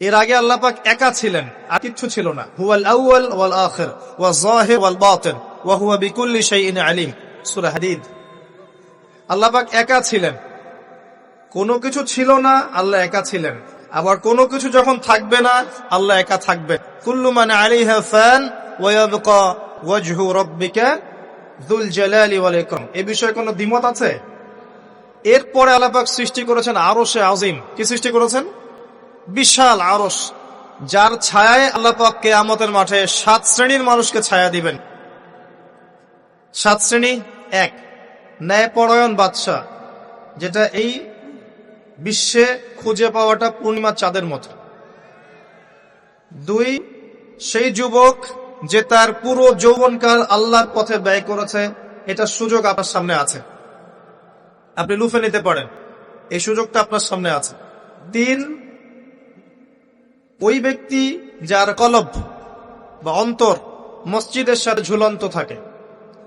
এর আগে আল্লাহ পাক একা ছিলেন, আর কিচ্ছু ছিল না। হুয়াল আউয়াল ওয়াল আখির, ওয়া যাহির ওয়াল বাতিন, ওয়া হুয়া বিকুল্লি শাইইন আলিম। সূরা হাদিদ। আল্লাহ পাক একা ছিলেন। কোনো কিছু ছিল না, আল্লাহ একা ছিলেন। আবার কোনো কিছু যখন থাকবে না, আল্লাহ একা থাকবে। কুল্লু মানে আলাইহা ফান, ওয়া ইয়াবকা ওয়াজহু রাব্বিকা যুল জালালি ওয়াল ইকরাম। এই বিষয়ে কোনো দ্বিমত আছে? এরপরে আল্লাপাক সৃষ্টি করেছেন আরশে আজিম। কি সৃষ্টি করেছেন? বিশাল আরস যার ছায়ায় আল্লাপাক কেয়ামতের মাঠে সাত শ্রেণির মানুষকে ছায়া দিবেন। সাত শ্রেণি, এক, ন্যায়পরায়ণ বাদশাহ, যেটা এই বিশ্বে খুঁজে পাওয়াটা পূর্ণিমা চাঁদের মতো। দুই, সেই যুবক যে তার পুরো যৌবনকাল আল্লাহর পথে ব্যয় করেছে, এটা সুযোগ আপনার সামনে আছে। আপনি লুফে নিতে পারেন, এই সুযোগটা আপনার সামনে আছে। তিন ওই ব্যক্তি যার কলব বা অন্তর মসজিদের সাথে ঝুলন্ত থাকে।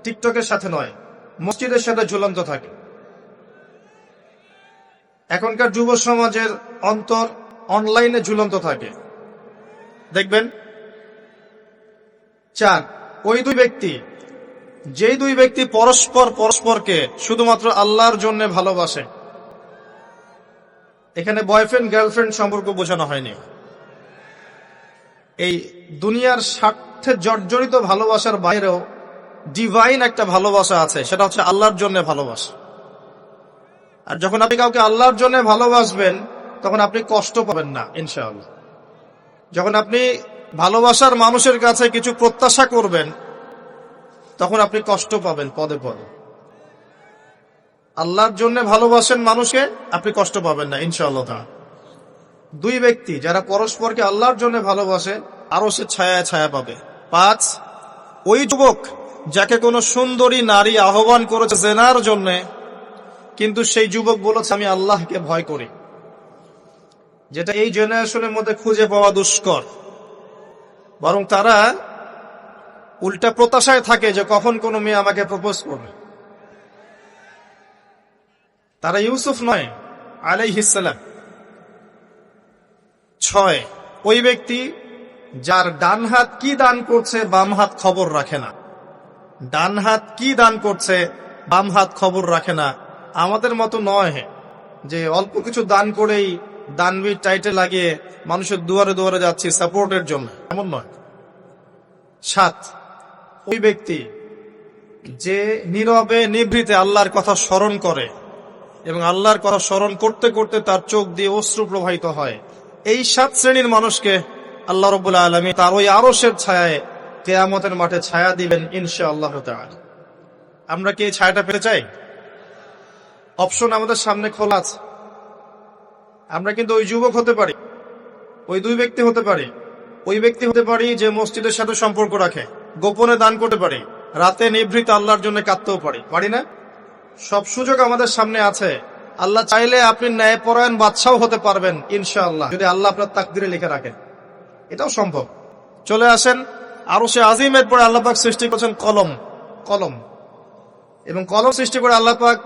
টিকটকের সাথে নয়, মসজিদের সাথে ঝুলন্ত থাকে। এখনকার যুব সমাজের অন্তর অনলাইনে ঝুলন্ত থাকে। দেখবেন, চার, ওই দুই ব্যক্তি, যেই দুই ব্যক্তি পরস্পর পরস্পরকে শুধুমাত্র আল্লাহর জন্য ভালোবাসে। এখানে বয়ফ্রেন্ড, গার্লফ্রেন্ড সম্পর্ক বোঝানো হয়নি। এই দুনিয়ার স্বার্থে জর্জরিত ভালোবাসার বাইরেও ডিভাইন একটা ভালোবাসা আছে, সেটা হচ্ছে আল্লাহর জন্য ভালোবাসা। আর যখন আপনি কাউকে আল্লাহর জন্য ভালোবাসবেন, তখন আপনি কষ্ট পাবেন না, ইনশাআল্লাহ। যখন আপনি ভালোবাসার মানুষের কাছে কিছু প্রত্যাশা করবেন, তখন আপনি কষ্ট পাবেন পদে পদে। আল্লাহর জন্য ভালোবাসেন মানুষকে, আপনি কষ্ট পাবেন না, ইনশাআল্লাহ দুই ব্যক্তি যারা পরস্পরকে আল্লাহর জন্য ভালোবাসে আরও সে ছায়া ছায়া পাবে। পাঁচ, ওই যুবক যাকে কোনো সুন্দরী নারী আহ্বান করেছে জেনার জন্য, কিন্তু সেই যুবক বলেছে, আমি আল্লাহকে ভয় করি। যেটা এই জেনারেশনের মধ্যে খুঁজে পাওয়া দুষ্কর। বরং তারা উল্টা প্রত্যাশায় থাকে যে কখন কোনো মেয়ে আমাকে প্রপোজ করবে। তারা ইউসুফ নয় আলাইহিসালাম ছয় ওই ব্যক্তি যার ডান হাত কি দান করছে বাম হাত খবর রাখে না। ডান হাত কি দান করছে বাম হাত খবর রাখে না। আমাদের মতো নয় যে অল্প কিছু দান করেই দানবীর টাইটে লাগিয়ে মানুষের দুয়ারে দুয়ারে যাচ্ছি সাপোর্টের জন্য। এমন নয়। সাত, ওই ব্যক্তি যে নীরবে নিভৃতে আল্লাহর কথা স্মরণ করে এবং আল্লাহর কথা স্মরণ করতে করতে তার চোখ দিয়ে অশ্রু প্রবাহিত হয়। এই সাত শ্রেণির মানুষকে আল্লাহ রবুল্লা আলমী তার ওই আরসের ছায়ায় কেয়ামতের মাঠে ছায়া দিবেন ইনশা আল্লাহ আমরা কি এই ছায়াটা পেতে চাই? অপশন আমাদের সামনে খোলা আছে। আমরা কিন্তু ওই যুবক হতে পারি, ওই দুই ব্যক্তি হতে পারি, ওই ব্যক্তি হতে পারি যে মসজিদের সাথে সম্পর্ক রাখে, গোপনে দান করতে পারি, রাতে নিভৃত আল্লাহর জন্য কাঁদতেও পারি। পারি না? সব সুযোগ আমাদের সামনে আছে। আল্লাহ চাইলে আপনি ন্যায়পরায়ণ বাদশাও হতে পারবেন, ইনশাআল্লাহ, যদি আল্লাহ আপনার তাকদিরে লিখে রাখেন এটাও সম্ভব। চলে আসেন আরও সে আজিমের পরে আল্লাপাক সৃষ্টি করেছেন কলম কলম। এবং কলম সৃষ্টি করে আল্লাপাক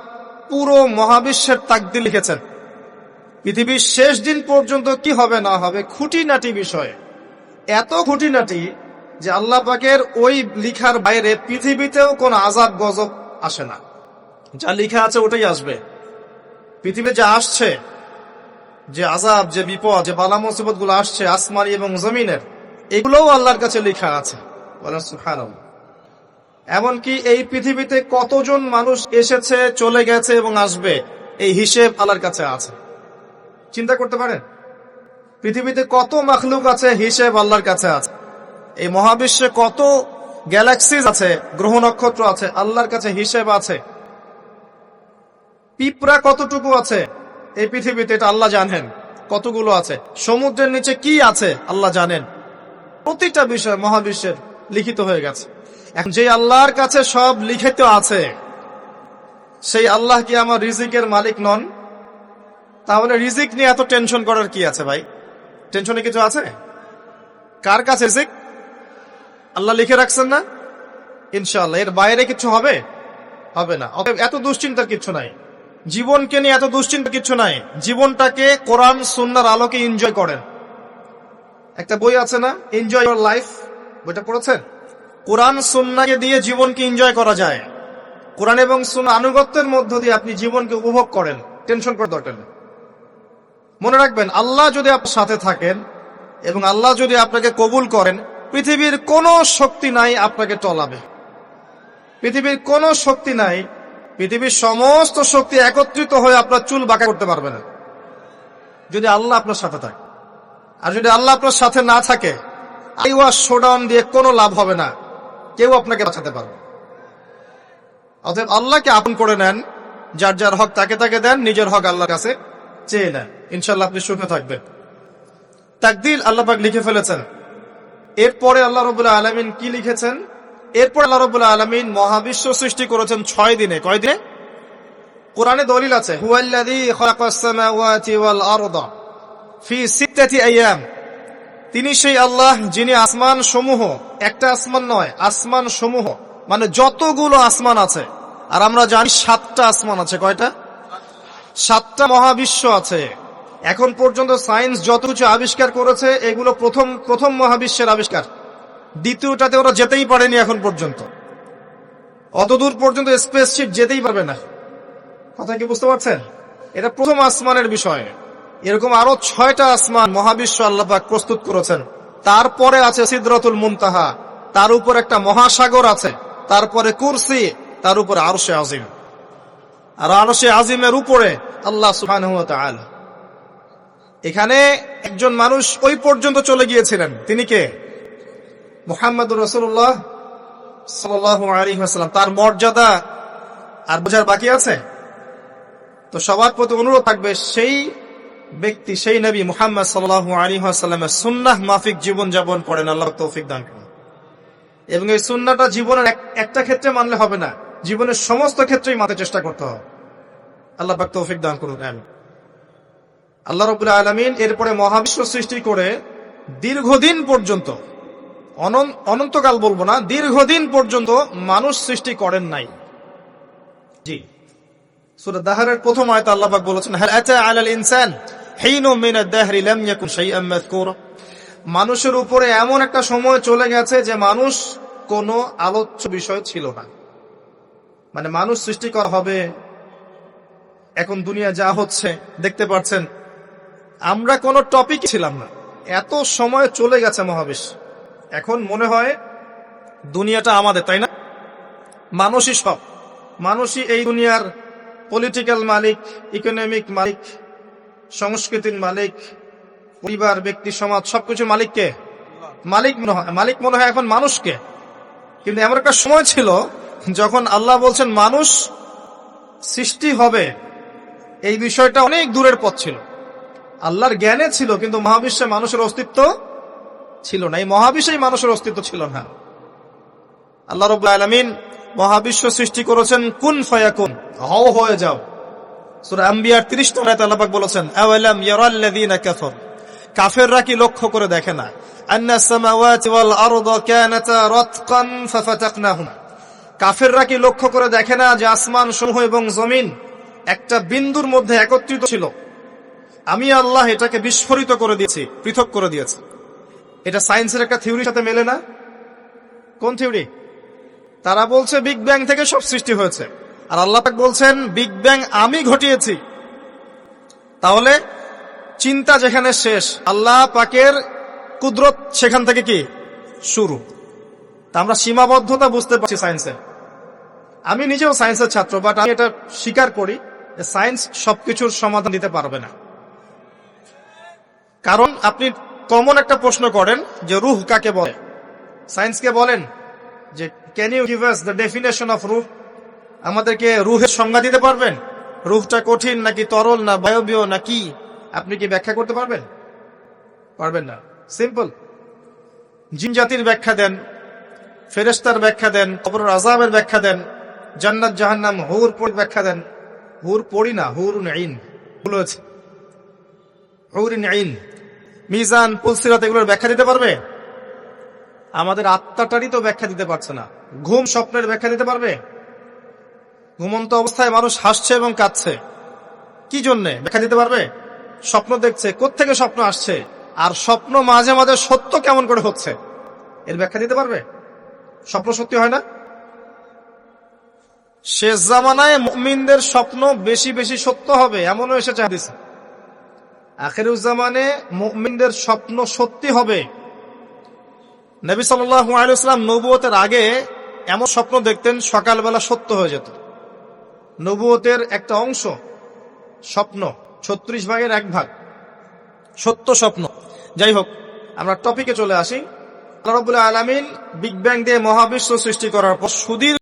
পুরো মহাবিশ্বের তাকদি লিখেছেন। পৃথিবীর শেষ দিন পর্যন্ত কি হবে না হবে খুঁটিনাটি বিষয়। এত খুঁটিনাটি যে আল্লাহ পাকের ওই লিখার বাইরে পৃথিবীতেও কোন আজাব গজব আসে না। যা লিখা আছে ওটাই আসবে। পৃথিবীতে যা আসছে, যে আজাব যে বিপদ, যে বালা মুসিবতগুলো আসছে, আসমানি এবং জমিনের, এগুলোও আল্লাহর কাছে লেখা আছে। এমনকি এই পৃথিবীতে কতজন মানুষ এসেছে, চলে গেছে এবং আসবে, এই হিসেব আল্লাহর কাছে আছে। চিন্তা করতে পারেন? পৃথিবীতে কত মাখলুক আছে, হিসেব আল্লাহর কাছে আছে। এই মহাবিশ্বে কত গ্যালাক্সিজ আছে, গ্রহ নক্ষত্র আছে, আল্লাহর কাছে হিসেব আছে। পিঁপড়া কতটুকু আছে? এই পৃথিবীতে এটা আল্লাহ জানেন। কতগুলো আছে? সমুদ্রের নিচে কি আছে? আল্লাহ জানেন। প্রতিটা বিষয় মহাবিশ্বের লিখিত হয়ে গেছে। এখন যে আল্লাহর কাছে সব লিখিত আছে, সেই আল্লাহ কি আমার রিজিকের মালিক নন? তাহলে রিজিক নিয়ে এত টেনশন করার কি আছে ভাই? টেনশনে কিছু আছে? কার কাছে রিজিক? আল্লাহ লিখে রাখছেন না? ইনশাআল্লাহ। এর বাইরে কিছু হবে? হবে না। এত দুশ্চিন্তার কিছু নাই। জীবনকে নিয়ে এত দুশ্চিন্তা কিছু নাই। জীবনটাকে কোরআন, সুন্নার আলোকে এনজয় করেন। একটা বই আছে না? এনজয় ইউর লাইফ বইটা পড়েছেন কোরআন, সুন্নাকে দিয়ে জীবনকে এনজয় করা যায়। কোরআন এবং সুন্না আনুগত্যের মধ্য দিয়ে আপনি জীবনকে উপভোগ করেন। টেনশন করার দরকার মনে রাখবেন, আল্লাহ যদি আপনার সাথে থাকেন এবং আল্লাহ যদি আপনাকে কবুল করেন, পৃথিবীর কোনো শক্তি নাই আপনাকে টলাবে। পৃথিবীর কোনো শক্তি নাই পৃথিবীর সমস্ত শক্তি একত্রিত হয়ে আপনার চুল বাঁকা করতে পারবে না। যদি আল্লাহ আপনার সাথে থাকে। আর যদি আল্লাহ আপনার সাথে না থাকে আইওয়া শোডাউন দিয়ে কোনো লাভ হবে না। কেউ আপনাকে বাঁচাতে পারবে। অতএব আল্লাহকে আপন করে নেন, যার যার হক তাকে তাকে দেন, নিজের হক আল্লাহর কাছে চেয়ে নেন। ইনশাল্লাহ আপনি সুখে থাকবেন। তাকদিল আল্লাহ পাক লিখে ফেলেছেন। এরপরে আল্লাহ রবুল্লাহ আলমিন কি লিখেছেন? এরপর আল্লাহ রবুল্লাহ আলমিন মহাবিশ্ব সৃষ্টি করেছেন ছয় দিনে। কয় দিনে? কোরআনে দলিল আছে তিনি সেই আল্লাহ যিনি আসমান সমূহ একটা আসমান নয় আসমান সমূহ মানে যতগুলো আসমান আছে। আর আমরা জানি সাতটা আসমান আছে, কয়টা? সাতটা মহাবিশ্ব আছে। এখন পর্যন্ত সায়েন্স যত কিছু আবিষ্কার করেছে, এগুলো প্রথম প্রথম মহাবিশ্বের আবিষ্কার। দ্বিতীয়টাতে ওরা যেতেই পারেনি এখন পর্যন্ত। অতদূর পর্যন্ত স্পেসশিপ যেতেই পারবে না। কথা কি বুঝতে পারছেন? এটা প্রথম আসমানের বিষয়। এরকম আরও ছয়টা আসমান মহাবিশ্ব আল্লাপাক প্রস্তুত করেছেন। তারপরে আছে সিদ্রতুল মুনতাহা। তার উপর একটা মহাসাগর আছে। তারপরে কুরসি। তার উপরে আরশে আজিম। আর আরশে আজিমের উপরে আল্লাহ তাআলা। এখানে একজন মানুষ ওই পর্যন্ত চলে গিয়েছিলেন। তিনি কে? মোহাম্মদ রসুল্লাহ হাসলাম তার মর্যাদা আর বোঝার বাকি আছে? তো সবার প্রতি অনুরোধ থাকবে, সেই ব্যক্তি, সেই নবী মুহাম্মদ সাল্লাহ আলী হাসাল্লামের সুন্নাহ মাফিক জীবন যাপন করেন, আল্লাহ তৌফিক দান করেন। এবং এই সুন্নাটা জীবনের একটা ক্ষেত্রে মানলে হবে না, জীবনের সমস্ত ক্ষেত্রেই মানতে চেষ্টা করতে হবে। আল্লাহ পাক তৌফিক দান করুন আল্লাহ রবুল্লাহ আলমিন এরপরে মহাবিশ্ব সৃষ্টি করে দীর্ঘদিন পর্যন্ত অনন্তকাল বলব না, দীর্ঘদিন পর্যন্ত মানুষ সৃষ্টি করেন নাই। জি। সূরা দাহরের প্রথম আয়তে আল্লাহ পাক বলেছেন আলাল ইনসান মিন মানুষের উপরে এমন একটা সময় চলে গেছে যে মানুষ কোনো আলোচ্য বিষয় ছিল না। মানে মানুষ সৃষ্টি করা হবে, এখন দুনিয়া যা হচ্ছে, দেখতে পাচ্ছেন, আমরা কোনো টপিক ছিলাম না। এত সময় চলে গেছে মহাবিশ্ব। এখন মনে হয় দুনিয়াটা আমাদের, তাই না? মানুষই সব। মানুষই এই দুনিয়ার পলিটিক্যাল মালিক ইকোনমিক মালিক, সংস্কৃতির মালিক, পরিবার, ব্যক্তি, সমাজ সবকিছু মালিককে মালিক মনে হয়, মালিক মনে হয় এখন মানুষকে। কিন্তু এমন একটা সময় ছিল যখন আল্লাহ বলছেন, মানুষ সৃষ্টি হবে। এই বিষয়টা অনেক দূরের পথ ছিল। আল্লাহর জ্ঞানে ছিল, কিন্তু মহাবিশ্বে মানুষের অস্তিত্ব ছিল না। এই মহাবিশ্বেই মানুষের অস্তিত্ব ছিল না। আল্লাহ রব আলমিন মহাবিশ্ব সৃষ্টি করেছেন, কুন ফয়াকুন, হও হয়ে যাও। আম্বিয়ার কাফেররা কি লক্ষ্য করে দেখে না? কাফেররা কি লক্ষ্য করে দেখে না যে আসমান এবং জমিন একটা বিন্দুর মধ্যে একত্রিত ছিল? আমি আল্লাহ এটাকে বিস্ফোরিত করে দিয়েছি, পৃথক করে দিয়েছি। এটা সায়েন্সের একটা থিওরির সাথে মেলে না? কোন থিওরি? তারা বলছে বিগ ব্যাং থেকে সব সৃষ্টি হয়েছে। আর আল্লাহ পাক বলছেন, বিগ ব্যাং আমি ঘটিয়েছি। তাহলে চিন্তা যেখানে শেষ, আল্লাহ পাকের কুদরত সেখান থেকে কি? শুরু। তা আমরা সীমাবদ্ধতা বুঝতে পারছি সায়েন্সে। আমি নিজেও সায়েন্সের ছাত্র বাট আমি এটা স্বীকার করি যে সায়েন্স সবকিছুর সমাধান দিতে পারবে না। কারণ আপনি কমন একটা প্রশ্ন করেন যে রুহ কাকে বলে? সায়েন্সকে বলেন যে can you give the definition of রুহ? আমাদেরকে রুহের সংজ্ঞা দিতে পারবেন? রুহটা কঠিন নাকি তরল না বায়বীয় না কি? আপনি কি ব্যাখ্যা করতে পারবেন? পারবেন না। সিম্পল জিন জাতির ব্যাখ্যা দেন ফেরেস্তার ব্যাখ্যা দেন কবর আজাবের ব্যাখ্যা দেন, জান্নাত, জাহান্নাম, হুর পড়ি ব্যাখ্যা দেন। হুর পড়ি না, হুর আইন এগুলো আছে হুর আইন মিজান পুলসিরাত এগুলোর ব্যাখ্যা দিতে পারবে? আমাদের আত্মাটারই তো ব্যাখ্যা দিতে পারছে না। ঘুম স্বপ্নের ব্যাখ্যা দিতে পারবে? ঘুমন্ত অবস্থায় মানুষ হাসছে এবং কাঁদছে। কি জন্যে? ব্যাখ্যা দিতে পারবে? স্বপ্ন দেখছে, কোত্থেকে স্বপ্ন আসছে? আর স্বপ্ন মাঝে মাঝে সত্য কেমন করে হচ্ছে? এর ব্যাখ্যা দিতে পারবে? স্বপ্ন সত্যি হয় না? শেষ জামানায় মুমিনদের স্বপ্ন বেশি বেশি সত্য হবে, এমনও এসেছে হাদিসে। আখেরুজ্জামানে মুমিনদের স্বপ্ন সত্যি হবে। নবী ওয়াসাল্লাম নবুয়তের আগে এমন স্বপ্ন দেখতেন সকালবেলা সত্য হয়ে যেত। নবুয়তের একটা অংশ স্বপ্ন, ছত্রিশ ভাগের এক ভাগ। সত্য স্বপ্ন। যাই হোক, আমরা টপিকে চলে আসি। আল্লাহ রাব্বুল আলামিন বিগ ব্যাং দিয়ে মহাবিশ্ব সৃষ্টি করার পর সুদীর